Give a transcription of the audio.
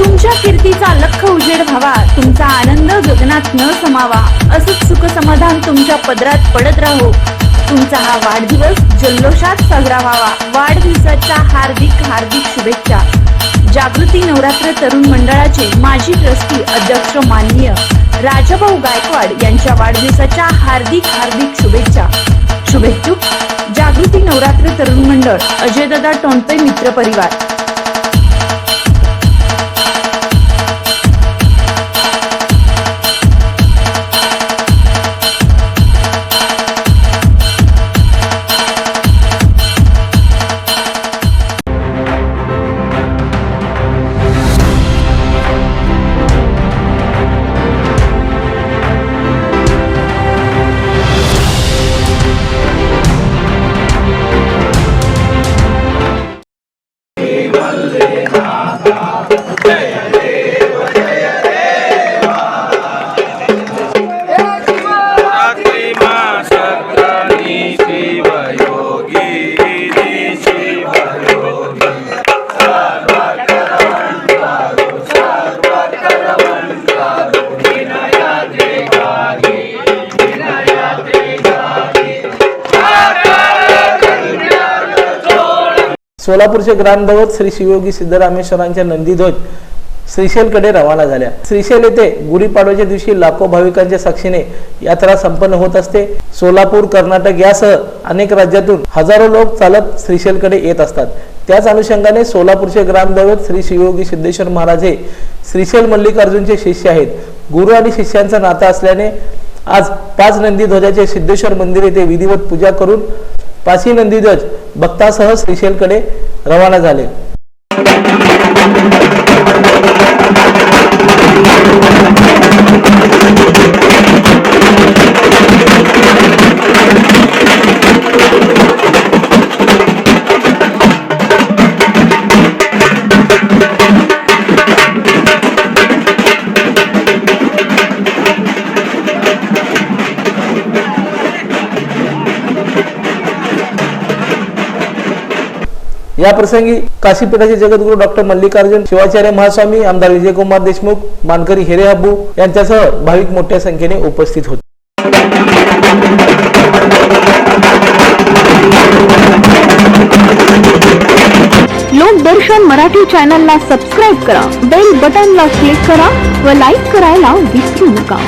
तुमच्या कीर्तीचा लख उजेड व्हावा. तुमचा आनंद गगनात न समावा. असंच सुख समाधान तुमच्या पदरात पडत राहो. तुमचा हा वाढदिवस जल्लोषात साजरा व्हावा. वाढदिवसाच्या हार्दिक हार्दिक शुभेच्छा. जागृती नवरात्र तरुण मंडळाचे माजी ट्रस्टी अध्यक्ष माननीय राजाभाऊ गायकवाड यांच्या वाढदिवसाच्या हार्दिक हार्दिक शुभेच्छा. शुभेच्छुक जागृती नवरात्र तरुण मंडळ अजयदादा टोणपे मित्र परिवार. सोलापूरचे ग्रामदैवत श्री शिवयोगी सिद्धरामेश्वरांच्या नंदीध्वज श्रीशैलकडे रवाना झाल्या. श्रीशैल येथे गुढीपाडव्याच्या दिवशी लाखो भाविकांच्या साक्षीने यात्रा संपन्न होत असते. सोलापूर कर्नाटक यासह अनेक राज्यातून हजारो लोक चालत श्रीशैलकडे येत असतात. त्याच अनुषंगाने सोलापूरचे ग्रामदैवत श्री शिवयोगी सिद्धेश्वर महाराज हे श्रीशैल मल्लिकार्जुनचे शिष्य आहेत. गुरु आणि शिष्यांचं नाता असल्याने आज पाच नंदी ध्वजाचे सिद्धेश्वर मंदिर येथे विधिवत पूजा करून पासी नंदीध्वज भक्तासह श्रीशेलकडे रवाना झाले. या प्रसंगी काशीपीठाचे जगद्गुरू डॉक्टर मल्लिकार्जुन शिवाचार्य महास्वामी आमदार विजयकुमार देशमुख मानकरी हिरे अब्बू यांच्यासह भाविक मोठ्या संख्येने उपस्थित होते. लोकदर्शन मराठी चॅनलला सबस्क्राईब करा बेल बटनला क्लिक करा व लाईक करायला विसरू नका.